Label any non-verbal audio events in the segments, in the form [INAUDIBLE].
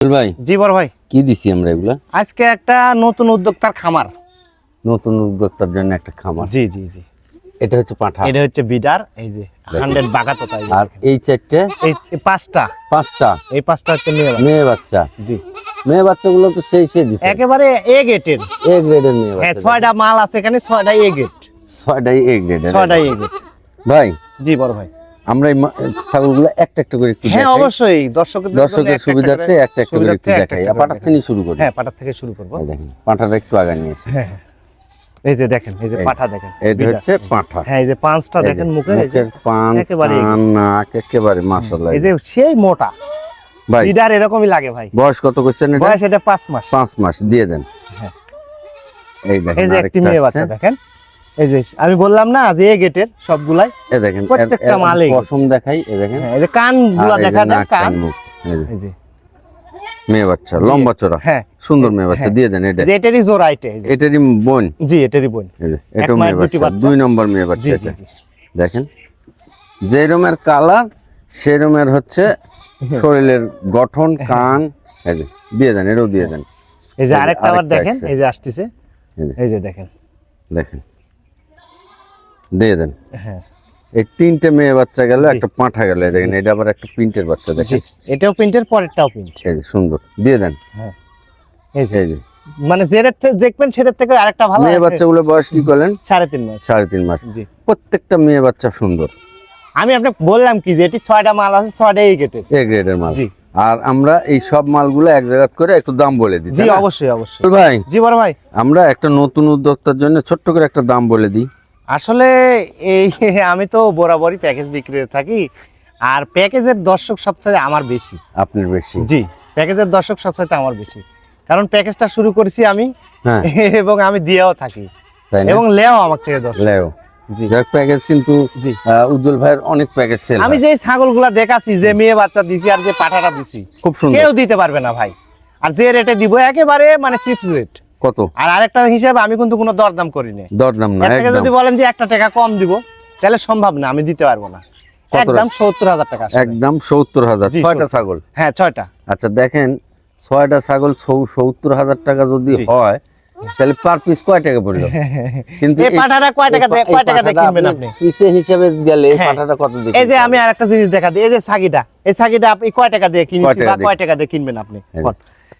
ভাই জি বড় ভাই। কি দিছি আমরা এগুলা? আজকে একটা নতুন উদ্যোক্তার খামার। নতুন উদ্যোক্তার জন্য একটা খামার। জি জি জি। এটা হচ্ছে পাঠা। এটা হচ্ছে বিডার এই যে হান্ড্রেড বাগাতো তাই। আর এই চারটে? এই এই পাঁচটা। পাঁচটা? এই পাঁচটা হচ্ছে মেয়ে মেয়ে বাচ্চা? জি। মেয়ে বাচ্চাগুলো তো সেই সেই দিছে। একেবারে এ গেটের এ গ্রেডের মেয়ে হ্যাঁ ছয়টা মাল আছে এখানে ছয়টা এ গেট ছয়টাই এ গ্রেডের। ছয়টাই এ গেট ভাই জি বড় ভাই। আমরা এই ছাগলগুলো একটা একটা করে একটু হ্যাঁ অবশ্যই। দর্শকের দর্শকের সুবিধার্থে একটা একটা করে একটু দেখাই। পাটার থেকে শুরু করি হ্যাঁ পাটার থেকে শুরু করব। দেখেন পাঠাটা একটু আগে নিয়েছে। হ্যাঁ হ্যাঁ। এই যে দেখেন এই যে পাঠা দেখেন এটা। হচ্ছে পাঠা। হ্যাঁ এই যে পাঁচটা দেখেন মুখের এই যে পাঁচ একেবারে নাক একেবারে মাশাআল্লাহ। এই যে সেই মোটা। ভাই বিডার এরকমই লাগে ভাই। বয়স কত করছেন এটা? বয়স এটা পাঁচ মাস। পাঁচ মাস দিয়ে দেন। হ্যাঁ। এই দেখেন এই যে একটি মেয়ে। বাচ্চা দেখেন। এই যে আমি বললাম না যে এ গেটের সবগুলাই এই দেখেন প্রত্যেকটা মালেই। পশম দেখাই এই দেখেন। হ্যাঁ এই যে কানগুলা আর দেখা দেন কান। এই যে। মেয়ে বাচ্চা লম্বা চড়া হ্যাঁ। সুন্দর মেয়ে বাচ্চা হ্যাঁ। দিয়ে দেন এটা। এটারই জোড়া এটা। এটারই বোন। জি এটারই বোন। মায়ের মেয়ে বাচ্চা। দুই নম্বর মেয়ে বাচ্চা এটা। দেখেন যে রুমের কালার সে রুমের হচ্ছে শরীরের গঠন কান এই যে দিয়ে দেন এটাও দিয়ে দেন। এই যে আরেকটা আবার দেখেন এই যে আসতেছে। এই যে দেখেন। দেখেন। দিয়ে দেন। হ্যাঁ। এই তিনটে মেয়ে বাচ্চা গেল একটা পাঁঠা গেল দেখেন এটা আবার একটা প্রিন্টের বাচ্চা দেখেন। এটাও প্রিন্টের পরেরটাও প্রিন্ট। এই যে সুন্দর দিয়ে দেন। হ্যাঁ। এই যে মানে থেকে দেখবেন সেটার থেকে আরেকটা ভালো মেয়ে বাচ্চাগুলো বয়স কি করলেন সাড়ে তিন মাস। সাড়ে তিন মাস। জি। প্রত্যেকটা মেয়ে বাচ্চা সুন্দর। আমি আপনাকে বললাম কি যে এটি ছয়টা মাল আছে ছয়টা এই গেটের এ গ্রেডের মাল। জি। আর আমরা এই সব মালগুলো এক জায়গা করে একটু দাম বলে দিই জি অবশ্যই অবশ্যই। ভাই। জি বড় ভাই। আমরা একটা নতুন উদ্যোক্তার জন্য ছোট্ট করে একটা দাম বলে দিই। আসলে এই [LAUGHS] আমি তো বরাবরই প্যাকেজ বিক্রি থাকি আর প্যাকেজের দর্শক সবচেয়ে আমার বেশি। আপনার বেশি। জি প্যাকেজের দর্শক সবচেয়ে আমার বেশি। কারণ প্যাকেজটা শুরু করেছি আমি হ্যাঁ। [LAUGHS] এবং আমি দিয়েও থাকি। এবং লেও আমার থেকে দর্শক। লেও। জি। যাক প্যাকেজ কিন্তু জি। উজ্জ্বল ভাইয়ের অনেক প্যাকেজ সেল আমি যে ছাগলগুলা দেখাচ্ছি যে মেয়ে বাচ্চা দিছি আর যে পাঠাটা দিছি খুব সুন্দর। কেউ দিতে পারবে না ভাই। আর যে রেটে দিব একেবারে মানে চিপ রেট কত? আর আরেকটা হিসাবে আমি কিন্তু কোনো দরদাম দরদাম না এর থেকে একদম। যদি বলেন যে একটা টাকা কম দিব তাহলে সম্ভব না আমি দিতে পারব না। একদম সত্তর হাজার টাকা একদম সত্তর হাজার জি, ছয়টা ছাগল? হ্যাঁ ছয়টা। আচ্ছা দেখেন ছয়টা ছাগল সৌ- সত্তর হাজার টাকা যদি হয় তাহলে পার পিস কয় টাকা পড়ল? [LAUGHS] কিন্তু এই পাঠাটা কয় টাকা দিয়ে- এই কয় টাকা দিয়ে কিনবেন আপনি? পিসে হিসাবে গেলে এই হ্যাঁ। পাঠাটা কত দিয়ে এই যে আমি আরেকটা জিনিস দেখা দিই এই যে সাগিটা এই সাগিটা আপনি কয় টাকা দিয়ে কিনেছি টাকা বা কয় টাকা দিয়ে কিনবেন আপনি?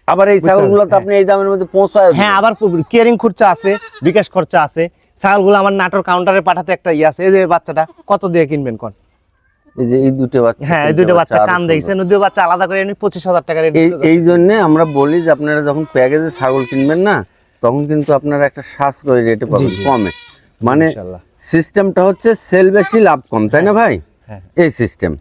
আবার এই ছাগলগুলো তো আপনি এই দামের মধ্যে পৌঁছায় হ্যাঁ আবার কেয়ারিং খরচা আছে বিকাশ খরচা আছে। ছাগলগুলো আমার নাটোর কাউন্টারে পাঠাতে একটা ইয়ে আছে। এই যে বাচ্চাটা কত দিয়ে কিনবেন কোন? এই যে এই দুটো বাচ্চা হ্যাঁ এই দুটো বাচ্চা কান দেখছেন দুটো। বাচ্চা আলাদা করে এমনি পঁচিশ হাজার টাকার এই জন্য আমরা বলি যে আপনারা যখন প্যাকেজে ছাগল কিনবেন না তখন কিন্তু আপনারা একটা সাশ্রয় রেটে পাবেন কমে। মানে। সিস্টেমটা হচ্ছে সেল বেশি লাভ কম তাই না ভাই? হ্যাঁ। এই সিস্টেম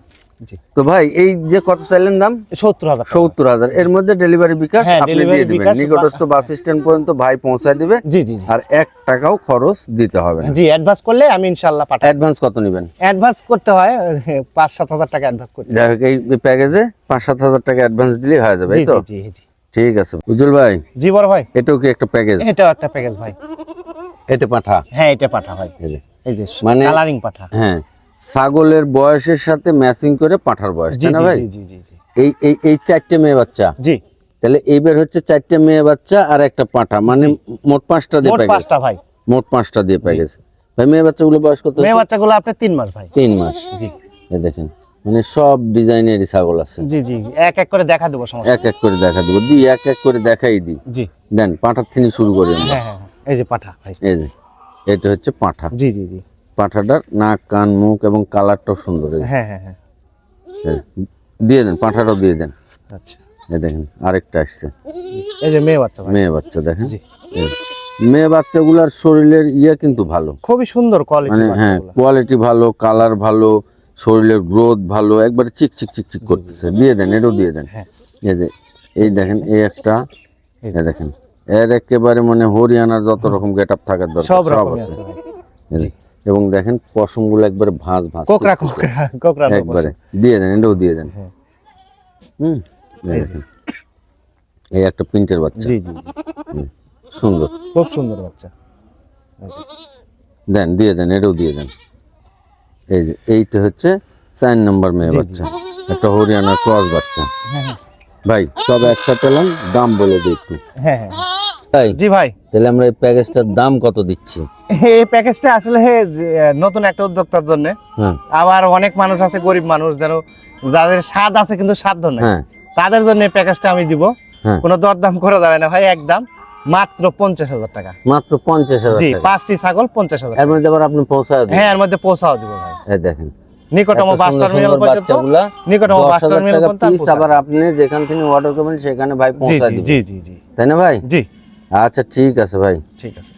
তো ভাই এই যে কত চাইলেন দাম? সত্তর হাজার সত্তর হাজার। এর মধ্যে ডেলিভারি বিকাশ হ্যাঁ, আপনি দিয়ে দিবেন। নিকটস্থ বাস স্ট্যান্ড পর্যন্ত ভাই পৌঁছায় দিবে। জি জি। আর এক টাকাও খরচ দিতে হবে জি অ্যাডভান্স করলে আমি ইনশাল্লাহ পাঠাই অ্যাডভান্স কত নেবেন? অ্যাডভান্স করতে হয় [LAUGHS] পাঁচ সাত হাজার টাকা অ্যাডভান্স করতে হয়। যাই হোক এই প্যাকেজে পাঁচ সাত হাজার টাকা অ্যাডভান্স দিলেই হয়ে যাবে জি তো? জি ঠিক আছে। উজ্জ্বল ভাই জি বড় ভাই। এটাও কি একটা প্যাকেজ এটাও একটা প্যাকেজ ভাই। এটা পাঠা? হ্যাঁ এটা পাঠা ভাই। এই যে। মানে- কালারিং পাঠা। হ্যাঁ। ছাগলের বয়সের সাথে ম্যাচিং করে পাঠার বয়স তাই না ভাই? এই এই এই চারটে মেয়ে বাচ্চা? জি। তাহলে এইবার হচ্ছে চারটে মেয়ে বাচ্চা আর একটা পাঠা মানে মোট পাঁচটা দিয়ে প্যাকেজ পাঁচটা ভাই। মোট পাঁচটা দিয়ে প্যাকেজ ভাই মেয়ে বাচ্চাগুলো বয়স কত মেয়ে বাচ্চাগুলো আপনি তিন মাস ভাই। তিন মাস। জি। দেখেন মানে সব ডিজাইনেরই ছাগল আছে। জি জি। এক এক করে দেখা দেবো সমস্যা এক এক করে দেখা দেবো। দিই এক এক করে দেখাই দিই। জি। দেন পাঠার থেকে শুরু করি আমরা। হ্যাঁ হ্যাঁ হ্যাঁ। এই যে পাঠা ভাই। এই যে এটা হচ্ছে পাঠা। জি জি জি। পাঠাটার নাক কান মুখ এবং কালারটাও সুন্দর হ্যাঁ হ্যাঁ হ্যাঁ। দিয়ে দেন পাঠাটাও দিয়ে দেন। আচ্ছা। এই দেখেন আরেকটা আসছে। এই যে মেয়ে বাচ্চা মেয়ে বাচ্চা দেখেন। জি। মেয়ে বাচ্চাগুলার শরীরের ইয়ে কিন্তু ভালো। খুবই সুন্দর কোয়ালিটি মানে হ্যাঁ কোয়ালিটি ভালো কালার ভালো শরীরের গ্রোথ ভালো একবারে চিক চিক চিক চিক করতেছে। দিয়ে দেন এটাও দিয়ে দেন। হ্যাঁ। এই যে এই দেখেন এই একটা এই দেখেন। এর একেবারে মানে হরিয়ানার যত রকম গেট আপ থাকার দরকার সব আছে। এবং দেখেন পশমগুলো একবারে ভাঁজ ভাঁজ। কোকরা কোকরা কোকরা একবারে। দিয়ে দেন এটাও দিয়ে দেন। হ্যাঁ। হুম? এই একটা প্রিন্টের বাচ্চা। জি জি। সুন্দর। খুব সুন্দর বাচ্চা। দেন দিয়ে দেন এটাও দিয়ে দেন। এই যে এইটা হচ্ছে চার নম্বর মেয়ে। বাচ্চা। একটা হরিয়ানার ক্রস বাচ্চা। হ্যাঁ হ্যাঁ। ভাই সব একসাথে এলাম দাম বলে দিই একটু। হ্যাঁ হ্যাঁ। তাই? জি ভাই। তাহলে আমরা এই প্যাকেজটার দাম কত দিচ্ছি? এই প্যাকেজটা আসলে নতুন একটা উদ্যোক্তার জন্য। হ্যাঁ। আবার অনেক মানুষ আছে গরিব মানুষ যেন যাদের স্বাদ আছে কিন্তু সাধ্য নেই। হ্যাঁ। তাদের জন্য এই প্যাকেজটা আমি দিব। হ্যাঁ। কোনো দরদাম করা যাবে না ভাই একদম মাত্র পঞ্চাশ হাজার টাকা। মাত্র পঞ্চাশ হাজার জি পাঁচটি ছাগল পঞ্চাশ হাজার এর মধ্যে আবার আপনি পৌঁছায় হ্যাঁ এর মধ্যে পৌঁছাও দিব ভাই। এই দেখেন। নিকটতম বাস টার্মিনাল পর্যন্ত। নিকটতম বাস টার্মিনাল পর্যন্ত আবার আপনি যেখান থেকে অর্ডার করবেন সেখানে ভাই জি পৌঁছায় দিবেন। জি জি জি। তাই না ভাই? জি। আচ্ছা ঠিক আছে ভাই ঠিক আছে